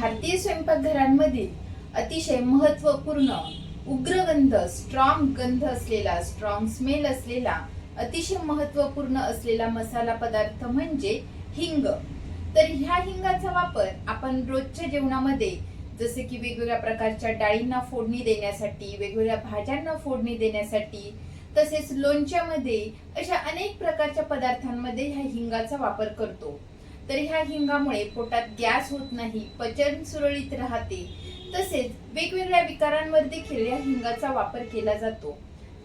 भारतीय स्वयंपाकघरांमधील अतिशय महत्त्वपूर्ण उग्रगंध स्ट्रॉंग गंध असलेला स्ट्रॉंग स्मेल असलेला अतिशय महत्त्वपूर्ण असलेला मसाला पदार्थ म्हणजे हिंग. तर ह्या हिंगाचा वापर आपण रोजच्या जेवणामध्ये जसे की वेगवेगळ्या प्रकारच्या डाळींना फोडणी देण्यासाठी वेगवेगळ्या भाज्यांना फोडणी देण्यासाठी तसेच लोणच्यामध्ये अशा अनेक प्रकारच्या पदार्थांमध्ये ह्या हिंगाचा वापर करतो. तर ह्या हिंगामुळे पोटात गॅस होत नाही पचन सुरळीत राहते. तसेच वेगवेगळ्या विकारांवर देखील या हिंगाचा वापर केला जातो.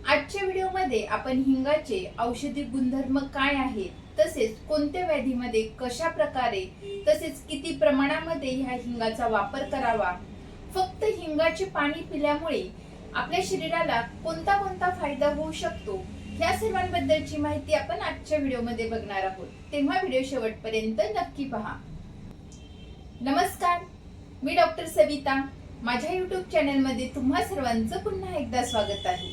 आजच्या व्हिडिओमध्ये आपण हिंगाचे औषधी गुणधर्म काय आहेत तसेच कोणत्या व्याधीमध्ये कशा प्रकारे तसेच किती प्रमाणामध्ये ह्या हिंगाचा वापर करावा? फक्त हिंगाचे पाणी पिल्यामुळे आपल्या शरीराला कोणता कोणता फायदा होऊ शकतो? या सर्वांबद्दलची माहिती आपण आजच्या व्हिडिओमध्ये बघणार आहोत. तेव्हा व्हिडिओ शेवटपर्यंत नक्की पहा. नमस्कार मी डॉक्टर सविता. माझ्या युट्यूब चॅनलमध्ये तुम्हा सर्वांचं पुन्हा एकदा स्वागत आहे.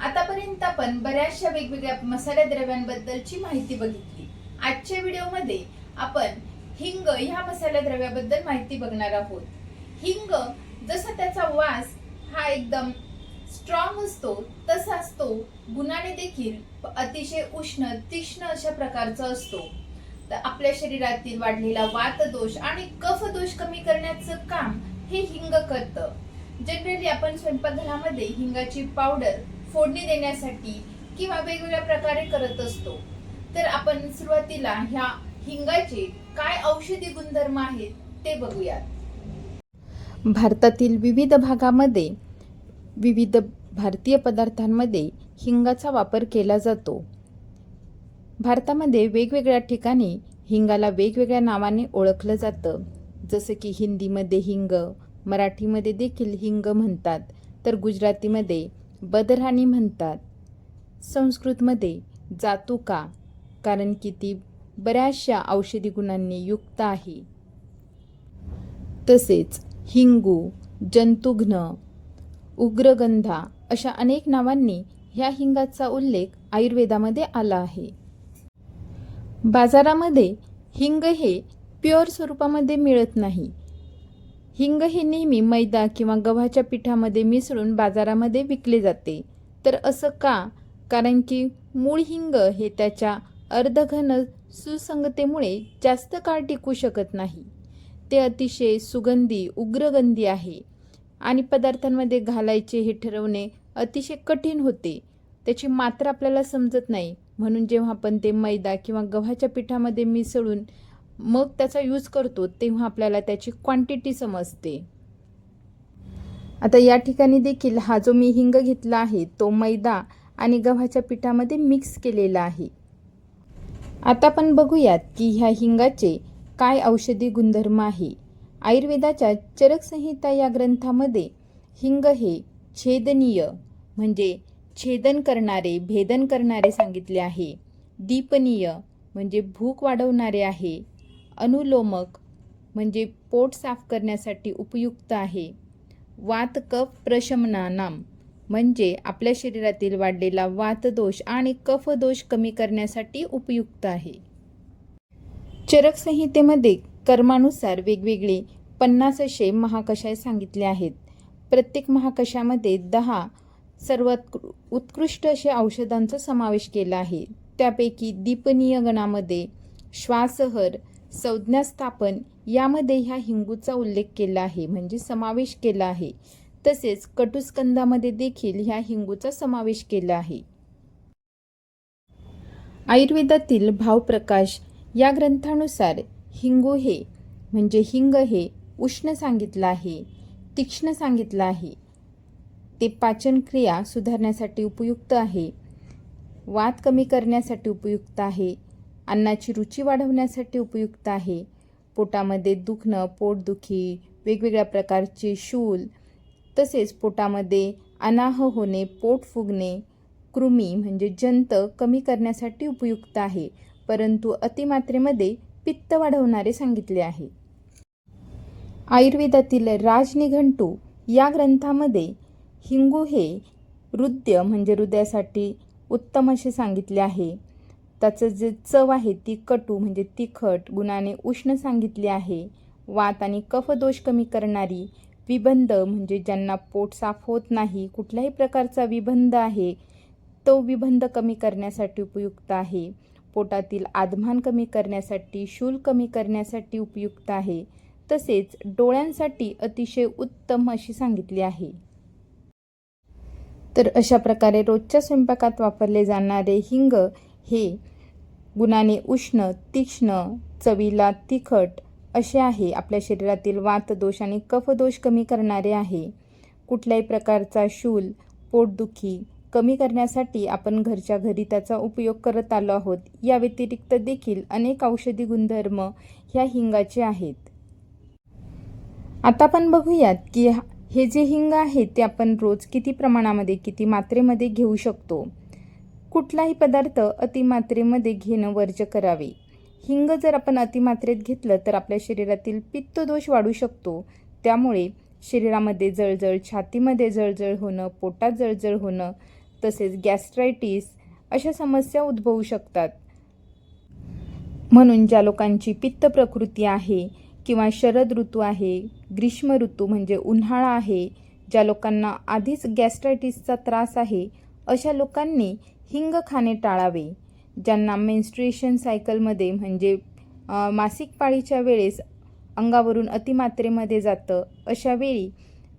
आतापर्यंत आपण बऱ्याचशा वेगवेगळ्या मसाल्या द्रव्यांबद्दलची माहिती बघितली. आजच्या व्हिडिओमध्ये आपण हिंग ह्या मसाला द्रव्याबद्दल माहिती बघणार आहोत. हिंग जसा त्याचा वास हा एकदम स्ट्रॉंग असतो तसाच तो गुणाने देखील अतिशय उष्ण तीक्ष्ण अशा प्रकारचा असतो. तर आपल्या शरीरातील वाढलेला वातदोष आणि कफ दोष कमी करण्याचं काम हे हिंग करतं. जनरली आपण स्वयंपाकघरामध्ये हिंगाची पावडर फोडणी देण्यासाठी किंवा वेगवेगळ्या प्रकारे करत असतो. तर आपण सुरुवातीला ह्या हिंगाचे काय औषधी गुणधर्म आहेत ते बघूयात. भारतातील विविध भागामध्ये विविध भारतीय पदार्थांमध्ये हिंगाचा वापर केला जातो. भारतामध्ये वेगवेगळ्या ठिकाणी हिंगाला वेगवेगळ्या नावाने ओळखलं जातं. जसं की हिंदीमध्ये हिंग मराठीमध्ये देखील हिंग म्हणतात तर गुजरातीमध्ये बदराणी म्हणतात. संस्कृतमध्ये जातुका कारण की ती बऱ्याचशा औषधी गुणांनी युक्त आहे. तसेच हिंगू जंतुघ्न उग्रगंधा अशा अनेक नावांनी ह्या हिंगाचा उल्लेख आयुर्वेदामध्ये आला आहे. बाजारामध्ये हिंग हे प्युअर स्वरूपामध्ये मिळत नाही. हिंग हे नेहमी मैदा किंवा गव्हाच्या पिठामध्ये मिसळून बाजारामध्ये विकले जाते. तर असं का? कारण की मूळ हिंग हे त्याच्या अर्धघन सुसंगतेमुळे जास्त काळ टिकू शकत नाही. ते अतिशय सुगंधी उग्रगंधी आहे. आणि पदार्थांमध्ये घालायचे हे ठरवणे अतिशय कठीण होते. त्याची मात्रा आपल्याला समजत नाही. म्हणून जेव्हा आपण ते मैदा किंवा गव्हाच्या पिठामध्ये मिसळून मग त्याचा यूज करतो तेव्हा आपल्याला त्याची क्वांटिटी समजते. आता या ठिकाणी देखील हा जो मी हिंग घेतला आहे तो मैदा आणि गव्हाच्या पिठामध्ये मिक्स केलेला आहे. आता आपण बघूयात की ह्या हिंगाचे काय औषधी गुणधर्म आहे. आयुर्वेदाच्या चरकसंहिता या ग्रंथामध्ये हिंग हे छेदनीय म्हणजे छेदन करणारे भेदन करणारे सांगितले आहे. दीपनीय म्हणजे भूक वाढवणारे आहे. अनुलोमक म्हणजे पोट साफ करण्यासाठी उपयुक्त आहे. वात कफ प्रशमनानाम म्हणजे आपल्या शरीरातील वाढलेला वातदोष आणि कफदोष कमी करण्यासाठी उपयुक्त आहे. चरकसंहितेमध्ये कर्मानुसार वेगवेगळे पन्नास असे महाकषाय सांगितले आहेत. प्रत्येक महाकशामध्ये दहा सर्वात उत्कृष्ट असे औषधांचा समावेश केला आहे. त्यापैकी दीपनीय गणामध्ये श्वासहर संज्ञास्थापन यामध्ये ह्या हिंगूचा उल्लेख केला आहे म्हणजे समावेश केला आहे. तसेच कटुस्कंदामध्ये देखील ह्या हिंगूचा समावेश केला आहे. आयुर्वेदातील भावप्रकाश या ग्रंथानुसार हिंगो हे म्हणजे हिंग हे उष्ण सांगितलं आहे तीक्ष्ण सांगितलं आहे. ते पाचनक्रिया सुधारण्यासाठी उपयुक्त आहे. वात कमी करण्यासाठी उपयुक्त आहे. अन्नाची रुची वाढवण्यासाठी उपयुक्त आहे. पोटामध्ये दुखणं पोटदुखी वेगवेगळ्या प्रकारचे शूल तसेच पोटामध्ये अनाह होणे पोट फुगणे कृमी म्हणजे जंत कमी करण्यासाठी उपयुक्त आहे. परंतु अतिमात्रेमध्ये पित्त वाढवणारे सांगितले आहे. आयुर्वेदातील राजनिघंटू या ग्रंथामध्ये हिंगू हे हृदय म्हणजे हृदयासाठी उत्तम असे सांगितले आहे. त्याचं जे चव आहे ती कटू म्हणजे तिखट गुणाने उष्ण सांगितली आहे. वात आणि कफदोष कमी करणारी विबंध म्हणजे ज्यांना पोट साफ होत नाही कुठल्याही प्रकारचा विबंध आहे तो विबंध कमी करण्यासाठी उपयुक्त आहे. पोटातील आदमान कमी करण्यासाठी शूल कमी करण्यासाठी उपयुक्त आहे. तसेच डोळ्यांसाठी अतिशय उत्तम अशी सांगितली आहे. तर अशा प्रकारे रोजच्या स्वयंपाकात वापरले जाणारे हिंग हे गुणाने उष्ण तीक्ष्ण चवीला तिखट असे आहे. आपल्या शरीरातील वातदोष आणि कफदोष कमी करणारे आहे. कुठल्याही प्रकारचा शूल पोटदुखी कमी करण्यासाठी आपण घरच्या घरी त्याचा उपयोग करत आलो आहोत. या व्यतिरिक्त देखील अनेक औषधी गुणधर्म ह्या हिंगाचे आहेत. आता आपण बघूयात की हे जे हिंग आहे ते आपण रोज किती प्रमाणामध्ये किती मात्रेमध्ये घेऊ शकतो? कुठलाही पदार्थ अतिमात्रेमध्ये घेणं वर्ज्य करावे. हिंग जर आपण अतिमात्रेत घेतलं तर आपल्या शरीरातील पित्तदोष वाढू शकतो. त्यामुळे शरीरामध्ये जळजळ छातीमध्ये जळजळ होणं पोटात जळजळ होणं तसेच गॅस्ट्रायटिस अशा समस्या उद्भवू शकतात. म्हणून ज्या लोकांची पित्त प्रकृती आहे किंवा शरद ऋतू आहे ग्रीष्म ऋतू म्हणजे उन्हाळा आहे ज्या लोकांना आधीच गॅस्ट्रायटिसचा त्रास आहे अशा लोकांनी हिंग खाणे टाळावे ज्यांना मेन्स्ट्रुएशन सायकलमध्ये म्हणजे मासिक पाळीच्या वेळेस अंगावरून अतिमात्रेमध्ये जातं अशा वेळी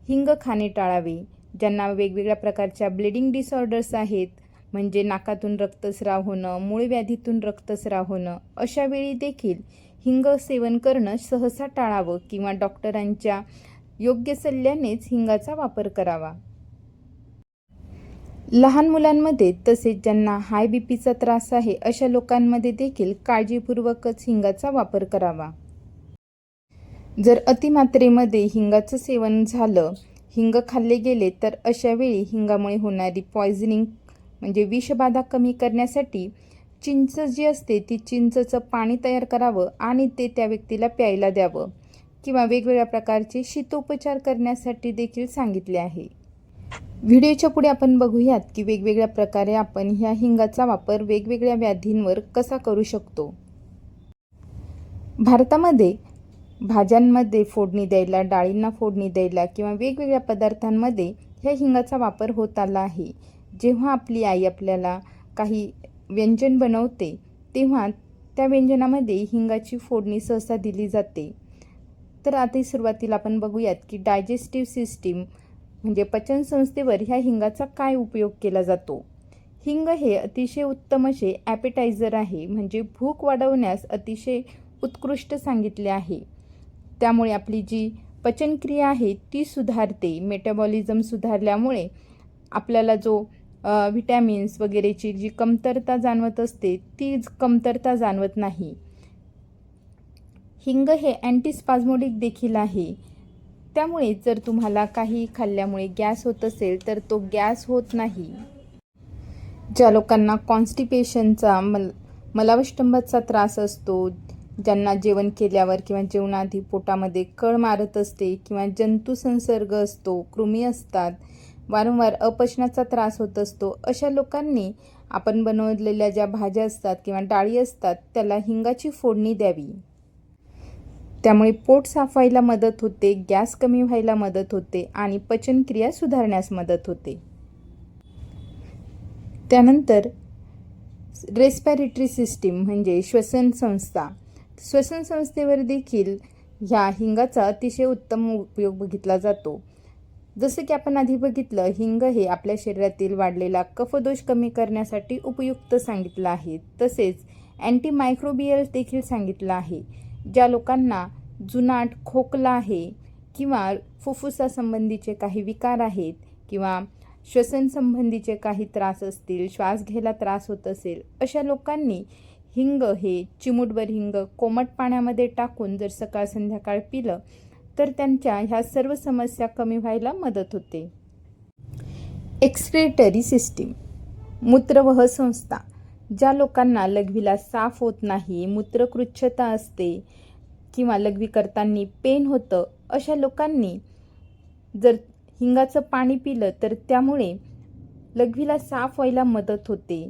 हिंग खाणे टाळावे. ज्यांना वेगवेगळ्या प्रकारच्या ब्लिडिंग डिसऑर्डर्स आहेत म्हणजे नाकातून रक्तस्राव होणं मूळव्याधीतून रक्तस्राव होणं अशा वेळी देखील हिंग सेवन करणं सहसा टाळावं किंवा डॉक्टरांच्या योग्य सल्ल्यानेच हिंगाचा वापर करावा. लहान मुलांमध्ये तसेच ज्यांना हाय बी पीचा त्रास आहे अशा लोकांमध्ये देखील काळजीपूर्वकच हिंगाचा वापर करावा. जर अतिमात्रेमध्ये हिंगाचं सेवन झालं हिंग खाल्ले गेले तर अशा वेळी हिंगामुळे होणारी पॉयझनिंग म्हणजे विषबाधा कमी करण्यासाठी चिंच जी असते ती चिंचचं पाणी तयार करावं आणि ते त्या व्यक्तीला प्यायला द्यावं किंवा वेगवेगळ्या प्रकारचे शीतोपचार करण्यासाठी देखील सांगितले आहे. व्हिडिओच्या पुढे आपण बघूयात की वेगवेगळ्या प्रकारे आपण ह्या हिंगाचा वापर वेगवेगळ्या व्याधींवर कसा करू शकतो. भारतामध्ये भाज्यांमध्ये फोडणी द्यायला डाळींना फोडणी द्यायला किंवा वेगवेगळ्या पदार्थांमध्ये ह्या हिंगाचा वापर होत आला आहे. जेव्हा आपली आई आपल्याला काही व्यंजन बनवते तेव्हा त्या व्यंजनामध्ये हिंगाची फोडणी सहसा दिली जाते. तर आता सुरुवातीला आपण बघूयात की डायजेस्टिव्ह सिस्टीम म्हणजे पचनसंस्थेवर ह्या हिंगाचा काय उपयोग केला जातो. हिंग हे अतिशय उत्तम असे ॲपेटायझर आहे म्हणजे भूक वाढवण्यास अतिशय उत्कृष्ट सांगितले आहे. त्यामुळे आपली जी पचनक्रिया आहे ती सुधारते. मेटाबॉलिझम सुधारल्यामुळे आपल्याला जो व्हिटॅमिन्स वगैरेची जी कमतरता जाणवत असते तीच कमतरता जाणवत नाही. हिंग हे अँटीस्पाझमोडिक देखील आहे. त्यामुळे जर तुम्हाला काही खाल्ल्यामुळे गॅस होत असेल तर तो गॅस होत नाही. ज्या लोकांना कॉन्स्टिपेशनचा मल मलावष्टंभाचा त्रास असतो ज्यांना जेवण केल्यावर किंवा जेवणाआधी पोटामध्ये कळ मारत असते किंवा जंतू संसर्ग असतो कृमी असतात वारंवार अपचनाचा त्रास होत असतो अशा लोकांनी आपण बनवलेल्या ज्या भाज्या असतात किंवा डाळी असतात त्याला हिंगाची फोडणी द्यावी. त्यामुळे पोट साफ व्हायला मदत होते गॅस कमी व्हायला मदत होते आणि पचनक्रिया सुधारण्यास मदत होते. त्यानंतर रेस्पिरेटरी सिस्टीम म्हणजे श्वसन संस्था. श्वसन संस्थेवर देखील ह्या हिंगाचा अतिशय उत्तम उपयोग बघितला जातो. जसं की आपण आधी बघितलं हिंग हे आपल्या शरीरातील वाढलेला कफदोष कमी करण्यासाठी उपयुक्त सांगितलं आहे. तसेच अँटीमायक्रोबियल देखील सांगितलं आहे ज्या लोकांना जुनाट खोकला आहे किंवा फुफ्फुसासंबंधीचे काही विकार आहेत किंवा श्वसनसंबंधीचे काही त्रास असतील श्वास घ्यायला त्रास होत असेल अशा लोकांनी हिंग हे चिमूटभर हिंग कोमट पाण्यामध्ये टाकून जर सकाळ संध्याकाळ पिलं तर त्यांच्या ह्या सर्व समस्या कमी व्हायला मदत होते. Excretory system. मूत्रवह संस्था. ज्या लोकांना लघवीला साफ होत नाही मूत्रकृच्छता असते किंवा लघवी करताना पेन होतं अशा लोकांनी जर हिंगाचं पाणी पिलं तर त्यामुळे लघवीला साफ व्हायला मदत होते.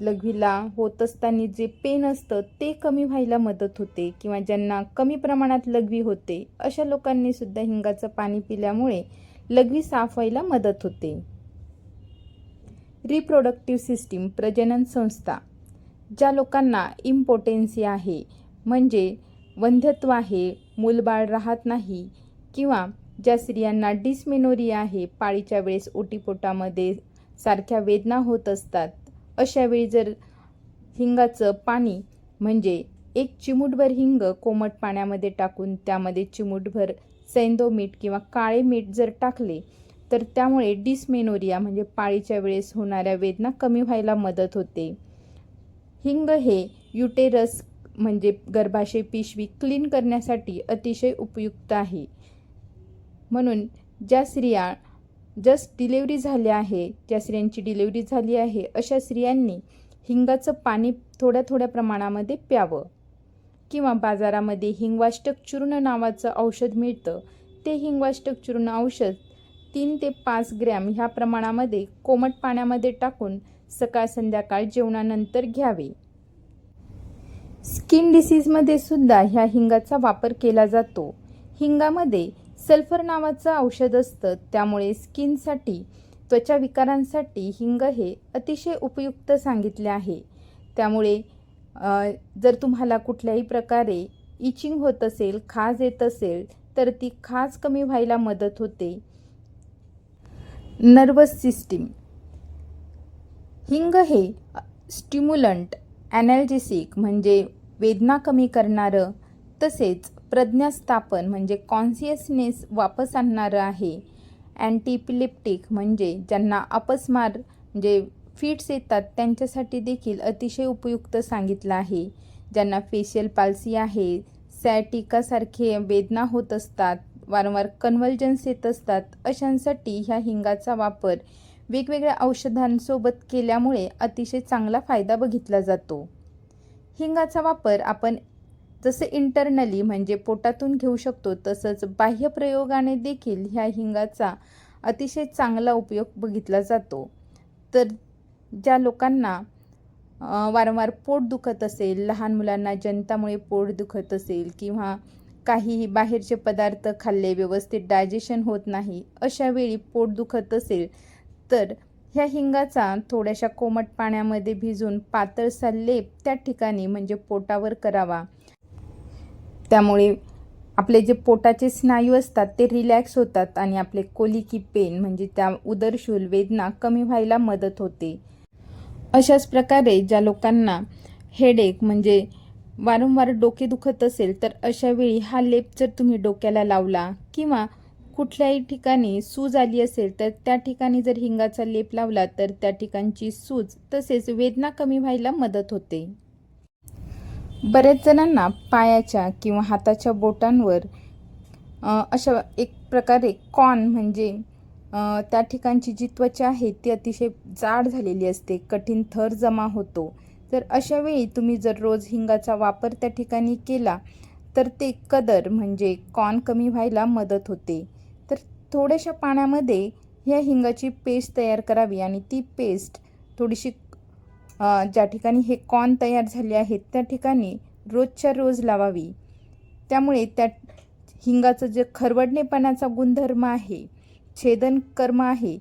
लघवीला होत असताना जे पेन असतं ते कमी व्हायला मदत होते किंवा ज्यांना कमी प्रमाणात लघवी होते अशा लोकांनी सुद्धा हिंगाचं पाणी पिल्यामुळे लघवी साफ व्हायला मदत होते. रिप्रोडक्टिव्ह सिस्टीम प्रजनन संस्था ज्या लोकांना इम्पोटेन्सी आहे म्हणजे वंध्यत्व आहे मूलबाळ राहत नाही किंवा ज्या स्त्रियांना डिस्मेनोरिया आहे पाळीच्या वेळेस ओटीपोटामध्ये सारख्या वेदना होत असतात अशावेळी जर हिंगाचं पाणी म्हणजे एक चिमूटभर हिंग कोमट पाण्यामध्ये टाकून त्यामध्ये चिमूटभर सैंदो मीठ किंवा काळे मीठ जर टाकले तर त्यामुळे डिस्मेनोरिया म्हणजे पाळीच्या वेळेस होणाऱ्या वेदना कमी व्हायला मदत होते. हिंग हे युटेरस म्हणजे गर्भाशय पिशवी क्लीन करण्यासाठी अतिशय उपयुक्त आहे. म्हणून ज्या स्त्रिया जस्ट डिलेवरी झाली आहे ज्या स्त्रियांची डिलेवरी झाली आहे अशा स्त्रियांनी हिंगाचं पाणी थोड्या थोड्या प्रमाणामध्ये प्यावं. किंवा बाजारामध्ये हिंगवाष्टक चूर्ण नावाचं औषध मिळतं. ते हिंगवाष्टक चूर्ण औषध तीन ते पाच ग्रॅम ह्या प्रमाणामध्ये कोमट पाण्यामध्ये टाकून सकाळ संध्याकाळ जेवणानंतर घ्यावे. स्किन डिसीजमध्ये सुद्धा ह्या हिंगाचा वापर केला जातो. हिंगामध्ये सल्फर नावाचं औषध असतं. त्यामुळे स्किनसाठी त्वचा विकारांसाठी हिंग हे अतिशय उपयुक्त सांगितले आहे. त्यामुळे जर तुम्हाला कुठल्याही प्रकारे इचिंग होत असेल खाज येत असेल तर ती खाज कमी व्हायला मदत होते. Nervous system. हिंग हे स्टिम्युलंट ॲनॅल्जेसिक म्हणजे वेदना कमी करणारं तसेच प्रज्ञास्थापन म्हणजे कॉन्सियसनेस वापस आणणारं आहे. अँटीपिलिप्टिक म्हणजे ज्यांना अपस्मार म्हणजे फिट्स येतात त्यांच्यासाठी देखील अतिशय उपयुक्त सांगितलं आहे. ज्यांना फेशियल पाल्सी आहे सॅटिकासारखे वेदना होत असतात वारंवार कन्व्हल्जन्स येत असतात अशांसाठी ह्या हिंगाचा वापर वेगवेगळ्या औषधांसोबत केल्यामुळे अतिशय चांगला फायदा बघितला जातो. हिंगाचा वापर आपण जसे इंटरनली म्हणजे पोटातून घेऊ शकतो तसंच बाह्य प्रयोगाने देखील ह्या हिंगाचा अतिशय चांगला उपयोग बघितला जातो. तर ज्या लोकांना वारंवार पोट दुखत असेल लहान मुलांना जंतामुळे पोट दुखत असेल किंवा काहीही बाहेरचे पदार्थ खाल्ले व्यवस्थित डायजेशन होत नाही अशा वेळी पोट दुखत असेल तर ह्या हिंगाचा थोड्याशा कोमट पाण्यामध्ये भिजून पातळसा लेप त्या ठिकाणी म्हणजे पोटावर करावा. त्यामुळे आपले जे पोटाचे स्नायू असतात ते रिलॅक्स होतात आणि आपले कोलिकी पेन म्हणजे त्या उदरशूल वेदना कमी व्हायला मदत होते. अशाच प्रकारे ज्या लोकांना हेडेक म्हणजे वारंवार डोके दुखत असेल तर अशा वेळी हा लेप जर तुम्ही डोक्याला लावला किंवा कुठल्याही ठिकाणी सूज आली असेल तर त्या ठिकाणी जर हिंगाचा लेप लावला तर त्या ठिकाणची सूज तसेच वेदना कमी व्हायला मदत होते. बऱ्याच जणांना पायाच्या किंवा हाताच्या बोटांवर अशा एक प्रकारे कॉन म्हणजे त्या ठिकाणची जी त्वचा आहे ती अतिशय जाड झालेली असते कठीण थर जमा होतो. तर अशावेळी तुम्ही जर रोज हिंगाचा वापर त्या ठिकाणी केला तर ते कदर म्हणजे कॉन कमी व्हायला मदत होते. तर थोड्याशा पाण्यामध्ये ह्या हिंगाची पेस्ट तयार करावी आणि ती पेस्ट थोडीशी ज्या ठिकाणी हे कॉन तयार झाले आहेत त्या ठिकाणी रोजच्या रोज लावावी. त्यामुळे त्या हिंगाचं जे खरवडणेपणाचा गुणधर्म आहे छेदन कर्म आहे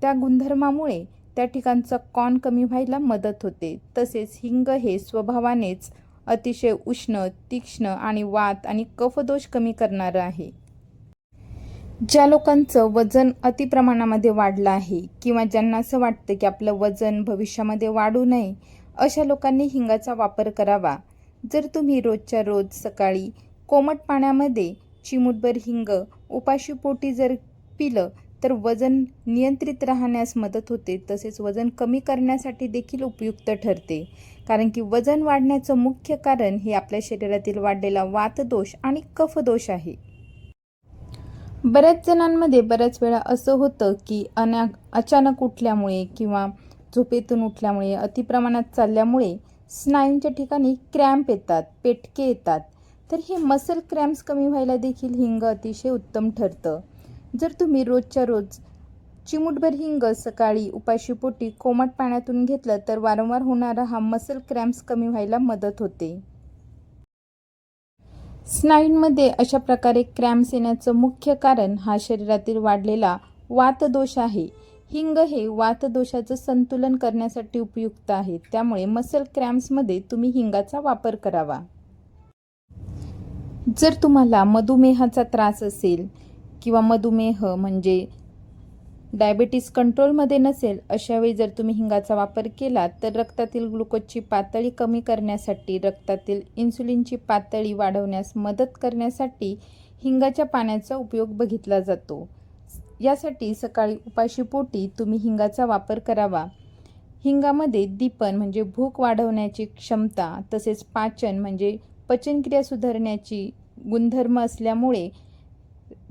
त्या गुणधर्मामुळे त्या ठिकाणचा कॉन कमी व्हायला मदत होते. तसेच हिंग हे स्वभावानेच अतिशय उष्ण तीक्ष्ण आणि वात आणि कफदोष कमी करणारं आहे. ज्या लोकांचं वजन अतिप्रमाणामध्ये वाढलं आहे किंवा ज्यांना असं वाटतं की आपलं वजन भविष्यामध्ये वाढू नये अशा लोकांनी हिंगाचा वापर करावा. जर तुम्ही रोजच्या रोज सकाळी कोमट पाण्यामध्ये चिमूटभर हिंग उपाशीपोटी जर पिलं तर वजन नियंत्रित राहण्यास मदत होते. तसेच वजन कमी करण्यासाठी देखील उपयुक्त ठरते. कारण की वजन वाढण्याचं मुख्य कारण हे आपल्या शरीरातील वाढलेला वातदोष आणि कफदोष आहे. बऱ्याच जणांमध्ये बऱ्याच वेळा असं होतं की अना अचानक उठल्यामुळे किंवा झोपेतून उठल्यामुळे अतिप्रमाणात चालल्यामुळे स्नायूंच्या ठिकाणी क्रॅम्प येतात पेटके येतात. तर हे मसल क्रॅम्प्स कमी व्हायला देखील हिंग अतिशय उत्तम ठरतं. जर तुम्ही रोजच्या रोज चिमूटभर हिंग सकाळी उपाशीपोटी कोमट पाण्यातून घेतलं तर वारंवार होणारा हा मसल क्रॅम्प्स कमी व्हायला मदत होते. स्नायूंमध्ये अशा प्रकारे क्रॅम्स येण्याचं मुख्य कारण हा शरीरातील वाढलेला वातदोष आहे. हिंग हे वातदोषाचं संतुलन करण्यासाठी उपयुक्त आहे. त्यामुळे मसल क्रॅम्समध्ये तुम्ही हिंगाचा वापर करावा. जर तुम्हाला मधुमेहाचा त्रास असेल किंवा मधुमेह म्हणजे डायबिटीस कंट्रोलमध्ये नसेल अशावेळी जर तुम्ही हिंगाचा वापर केला तर रक्तातील ग्लुकोजची पातळी कमी करण्यासाठी रक्तातील इन्सुलिनची पातळी वाढवण्यास मदत करण्यासाठी हिंगाच्या पाण्याचा उपयोग बघितला जातो. यासाठी सकाळी उपाशीपोटी तुम्ही हिंगाचा वापर करावा. हिंगामध्ये दीपन म्हणजे भूक वाढवण्याची क्षमता तसेच पाचन म्हणजे पचनक्रिया सुधारण्याची गुणधर्म असल्यामुळे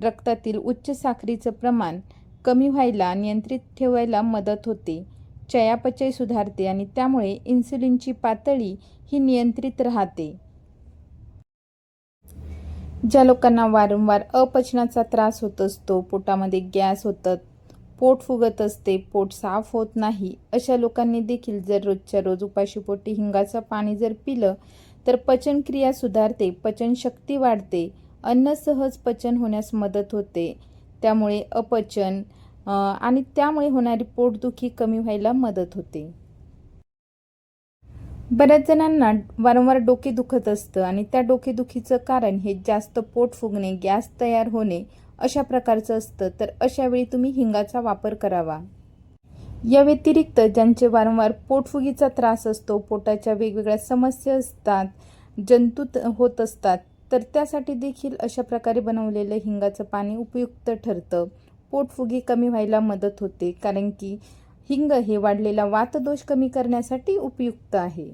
रक्तातील उच्च साखरीचं प्रमाण कमी व्हायला नियंत्रित ठेवायला मदत होते. चयापचय सुधारते आणि त्यामुळे इन्सुलिनची पातळी ही नियंत्रित राहते. ज्या लोकांना वारंवार अपचनाचा त्रास होत असतो पोटामध्ये गॅस होतात पोट फुगत असते पोट साफ होत नाही अशा लोकांनी देखील जर रोजच्या रोज उपाशीपोटी हिंगाचं पाणी जर पिलं तर पचनक्रिया सुधारते पचनशक्ती वाढते. अन्न सहज पचन होण्यास मदत होते. त्यामुळे अपचन आणि त्यामुळे होणारी पोटदुखी कमी व्हायला मदत होते. बऱ्याच जणांना वारंवार डोके दुखत असतं आणि त्या डोकेदुखीचं कारण हे जास्त पोट फुगणे गॅस तयार होणे अशा प्रकारचं असतं तर अशा वेळी तुम्ही हिंगाचा वापर करावा. या व्यतिरिक्त ज्यांचे वारंवार पोटफुगीचा त्रास असतो पोटाच्या वेगवेगळ्या समस्या असतात जंतू होत असतात तर त्यासाठी देखील अशा प्रकारे बनवलेलं हिंगाचं पाणी उपयुक्त ठरतं. पोटफुगी कमी व्हायला मदत होते कारण की हिंग हे वाढलेला वातदोष कमी करण्यासाठी उपयुक्त आहे.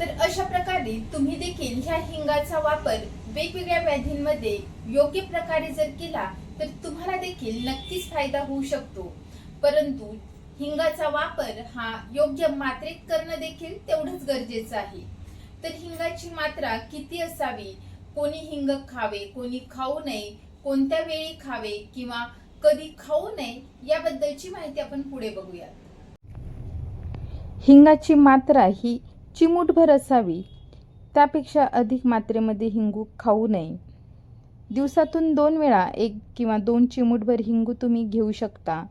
तर अशा प्रकारे तुम्ही देखील ह्या हिंगाचा वापर वेगवेगळ्या व्याधींमध्ये योग्य प्रकारे जर केला तर तुम्हाला देखील नक्कीच फायदा होऊ शकतो. परंतु हिंगाचा वापर हा योग्य मात्रेत करणं देखील तेवढंच गरजेचं आहे. तर हिंगाची मात्रा किती असावी? कोणी हिंग खावे कोणी खाऊ नये कोणत्या वेळी खावे किंवा कधी खाऊ नये याबद्दलची माहिती आपण पुढे बघूया हिंगाची मात्रा ही चिमूटभर असावी. त्यापेक्षा अधिक मात्रेमध्ये हिंगू खाऊ नये. दिवसातून दोन वेळा एक किंवा दोन चिमूटभर हिंगू तुम्ही घेऊ शकता.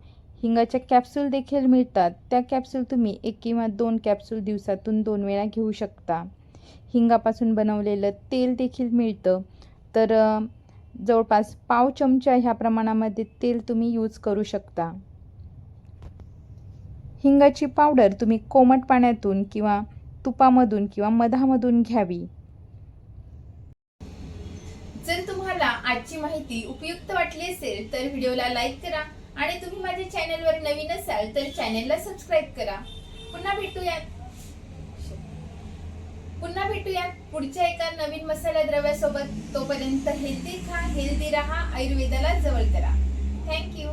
हिंगाच्या कॅप्सूल देखील मिळतात. त्या कॅप्सूल तुम्ही एक किंवा दोन कॅप्सूल दिवसातून दोन वेळा घेऊ शकता. हिंगापासून बनवलेलं तेल देखील मिळतं. तर जवळपास पाव चमचा ह्या प्रमाणामध्ये तेल तुम्ही यूज करू शकता. हिंगाची पावडर तुम्ही कोमट पाण्यातून किंवा तुपामधून किंवा मधामधून घ्यावी. जर तुम्हाला आजची माहिती उपयुक्त वाटली असेल तर व्हिडिओला लाईक करा आणि तुम्ही माझ्या चॅनलवर नवीन असाल तर चॅनलला सबस्क्राईब करा. पुन्हा भेटूयात. पुन्हा भेटूयात पुढच्या एका नवीन मसाला द्रव्यासोबत. तोपर्यंत हेल्दी खा हेल्दी राहा आयुर्वेदाला जवळ करा. थँक्यू